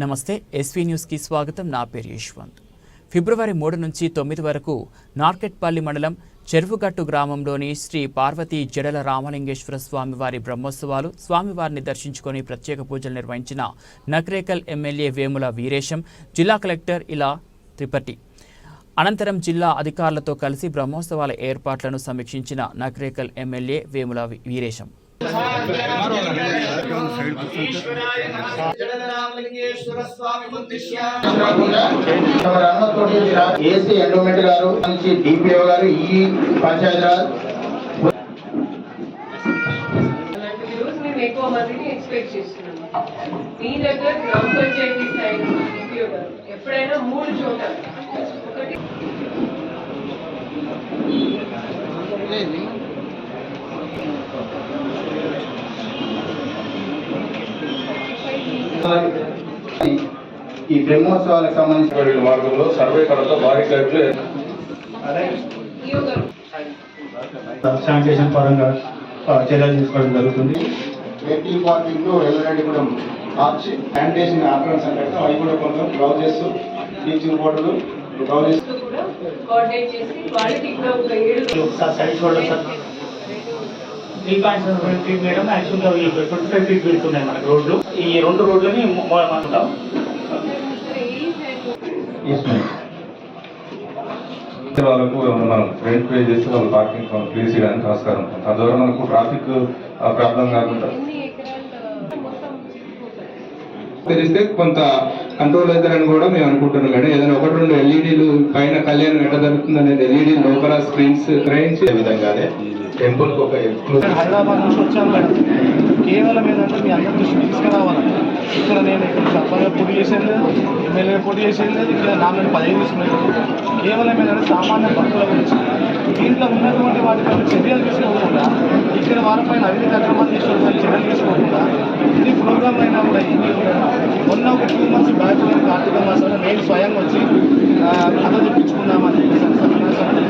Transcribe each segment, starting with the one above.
నమస్తే ఎస్వీ న్యూస్కి స్వాగతం. నా పేరు యశ్వంత్. ఫిబ్రవరి మూడు నుంచి తొమ్మిది వరకు నార్కెట్పల్లి మండలం చెరువుగట్టు గ్రామంలోని శ్రీ పార్వతీ జడల రామలింగేశ్వర స్వామివారి బ్రహ్మోత్సవాలు స్వామివారిని దర్శించుకొని ప్రత్యేక పూజలు నిర్వహించిన నక్రేకల్ ఎమ్మెల్యే వేముల వీరేశం జిల్లా కలెక్టర్ ఇలా త్రిపటి అనంతరం జిల్లా అధికారులతో కలిసి బ్రహ్మోత్సవాల ఏర్పాట్లను సమీక్షించిన Nakrekal MLA Vemula Veeresham. AC endowment garu నుంచి డిపిఓ గారు ఈ పంచాయతీరాజ్ ఎక్కువ మందిని ఎక్స్పెక్ట్ చేస్తున్నాము మీ దగ్గర గ్రామ పంచాయతీ స్థాయి డిపిఓ గారు ఎప్పుడైనా మూడు చోట ఒకటి ఈ బ్రహ్మోత్సవాలకు సంబంధించి వీళ్ళ మార్గంలో సర్వే కడతో భారీ శానిటేషన్ పరంగా చర్యలు తీసుకోవడం జరుగుతుంది. Eighty parking Ellureddygudem arch sanitation operation అంటే అవి కూడా కొంచెం గ్లౌజెస్ బ్లీచింగ్ పౌడర్ గ్లౌజెస్తో కూడా కోఆర్డినేట్ చేసి వాళ్ళకి ఇక్కడ ఒక ఏడు sir side shoulder sir three point seven feet madam యాక్చువల్గా ట్వంటీ ఫైవ్ ఫీట్ వెళ్తున్నాయి మనకి రోడ్లు. ఈ రెండు రోడ్లని మనం వాళ్ళకు మనం రెంట్ పే చేసి వాళ్ళ పార్కింగ్ ప్లేస్ చేయడానికి ఆస్కారం ఉంటుంది తద్వారా మనకు ట్రాఫిక్ ప్రాబ్లం కాకుండా తెలిస్తే కొంత కంట్రోల్ అవుతారని కూడా మేము అనుకుంటున్నాం కానీ ఏదైనా ఒకటి రెండు ఎల్ఈడీలు పైన కళ్యాణం ఎట్లా జరుగుతుంది అనేది ఎల్ఈడీ లోపల స్క్రీన్స్ గ్రహించి విధంగానే టెంపుల్ ఒక హైదరాబాద్ నుంచి వచ్చాను మేడం. కేవలం ఏంటంటే మీ అందరి దృష్టి తీసుకురావాలని ఇక్కడ నేను ఇక్కడ సర్పంచ్ పోటీ చేసేది లేదు ఎమ్మెల్యే పోటీ చేసేది లేదు ఇక్కడ నా మీద పదవి తీసుకునేది కేవలం ఏంటంటే సామాన్య భక్తుల గురించి. దీంట్లో ఉన్నటువంటి వాటిపై చర్యలు తీసుకోకుండా ఇక్కడ వారిపైన అవినీతి అక్రమాలు చేసిన చర్యలు తీసుకోకుండా ఇది ప్రోగ్రామ్ అయినా కూడా ఏమీ కూడా మొన్న ఒక టూ మంత్స్ బ్యాక్ కార్తీక మాసంలో నేను స్వయంగా వచ్చి కథ సత్యనారాయణ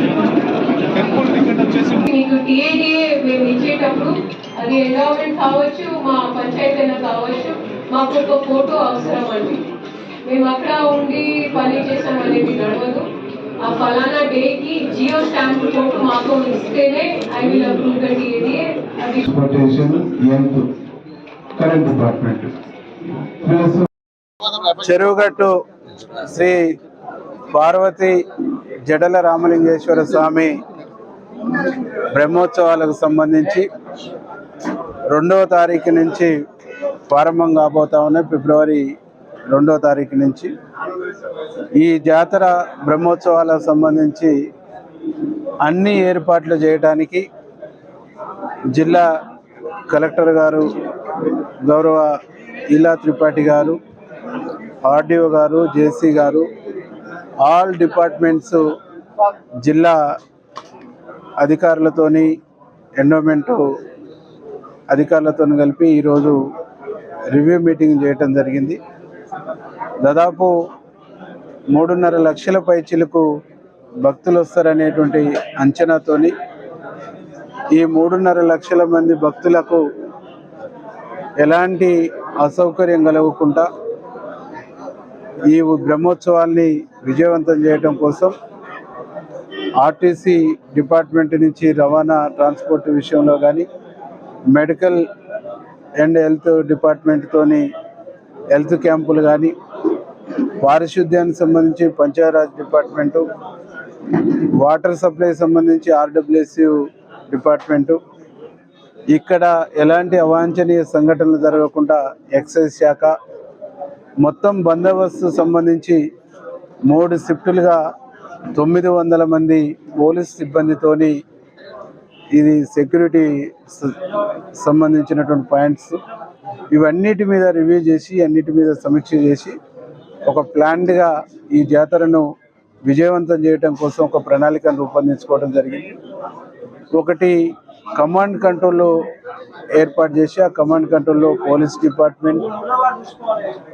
టెంపుల్ టికెట్ వచ్చేసి మీకు టీఏడిఏ మేము ఇచ్చేటప్పుడు అది ఎండోమెంట్ కావచ్చు మా పంచాయతీ అయినా కావచ్చు మాకు ఒక ఫోటో అవసరం అండి. మేము అక్కడ ఉండి పని చేసాం అనేది నడవదు ఆ ఫలానా డేకి జియో స్టాంప్ ఫోటో మాకు ఇస్తేనే I will approve the TA DA అది current department plus Cheruvugattu Shri Parvati Jadala Ramalingeshwara Swamy బ్రహ్మోత్సవాలకు సంబంధించి రెండవ తారీఖు నుంచి ప్రారంభం కాబోతా ఉన్నాయి ఫిబ్రవరి రెండవ తారీఖు నుంచి. ఈ జాతర బ్రహ్మోత్సవాలకు సంబంధించి అన్ని ఏర్పాట్లు చేయడానికి జిల్లా కలెక్టర్ గారు గౌరవ ఇలా త్రిపాఠి గారు ఆర్డీఓ గారు జేసీ గారు ఆల్ డిపార్ట్మెంట్స్ జిల్లా అధికారులతోని ఎండోమెంట్ అధికారులతో కలిపి ఈరోజు రివ్యూ మీటింగ్ చేయటం జరిగింది. దాదాపు మూడున్నర లక్షల పైచీలకు భక్తులు వస్తారనేటువంటి అంచనాతోని ఈ మూడున్నర లక్షల మంది భక్తులకు ఎలాంటి అసౌకర్యం కలగకుండా ఈ బ్రహ్మోత్సవాల్ని విజయవంతం చేయడం కోసం ఆర్టీసీ డిపార్ట్మెంట్ నుంచి రవాణా ట్రాన్స్పోర్ట్ విషయంలో కానీ మెడికల్ అండ్ హెల్త్ డిపార్ట్మెంట్తోని హెల్త్ క్యాంపులు కానీ పారిశుద్ధ్యానికి సంబంధించి పంచాయరాజ్ డిపార్ట్మెంటు వాటర్ సప్లై సంబంధించి ఆర్డబ్ల్యూఎస్ డిపార్ట్మెంటు ఇక్కడ ఎలాంటి అవాంఛనీయ సంఘటనలు జరగకుండా ఎక్సైజ్ శాఖ మొత్తం బందోబస్తు సంబంధించి మూడు షిఫ్టులుగా తొమ్మిది వందల మంది పోలీస్ సిబ్బందితోని ఇది సెక్యూరిటీ స- సంబంధించినటువంటి పాయింట్స్. ఇవన్నిటి మీద రివ్యూ చేసి అన్నిటి మీద సమీక్ష చేసి ఒక ప్లాన్డ్గా ఈ జాతరను విజయవంతం చేయడం కోసం ఒక ప్రణాళికను రూపొందించుకోవడం జరిగింది. ఒకటి కమాండ్ కంట్రోల్లో ఏర్పాటు చేసి ఆ కమాండ్ కంట్రోల్లో police department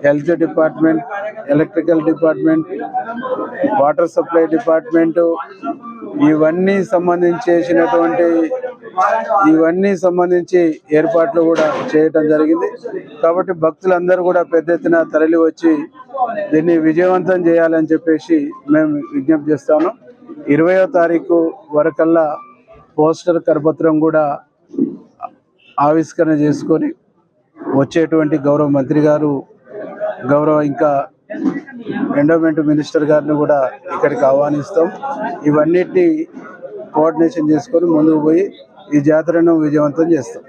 health department electrical department water supply department ఇవన్నీ సంబంధించేసినటువంటి ఇవన్నీ సంబంధించి ఏర్పాట్లు కూడా చేయటం జరిగింది. కాబట్టి భక్తులందరూ కూడా పెద్ద ఎత్తున తరలి వచ్చి దీన్ని విజయవంతం చేయాలని చెప్పేసి మేము విజ్ఞప్తి చేస్తాను. ఇరవయో తారీఖు వరకల్లా పోస్టర్ కరపత్రం కూడా ఆవిష్కరణ చేసుకొని వచ్చేటువంటి గౌరవ మంత్రి గారు గౌరవ ఇంకా ఎండోమెంట్ మినిస్టర్ గారిని కూడా ఇక్కడికి ఆహ్వానిస్తాం. ఇవన్నిటిని కోఆర్డినేషన్ చేసుకొని ముందుకు పోయి ఈ జాతరను విజయవంతం చేస్తాం.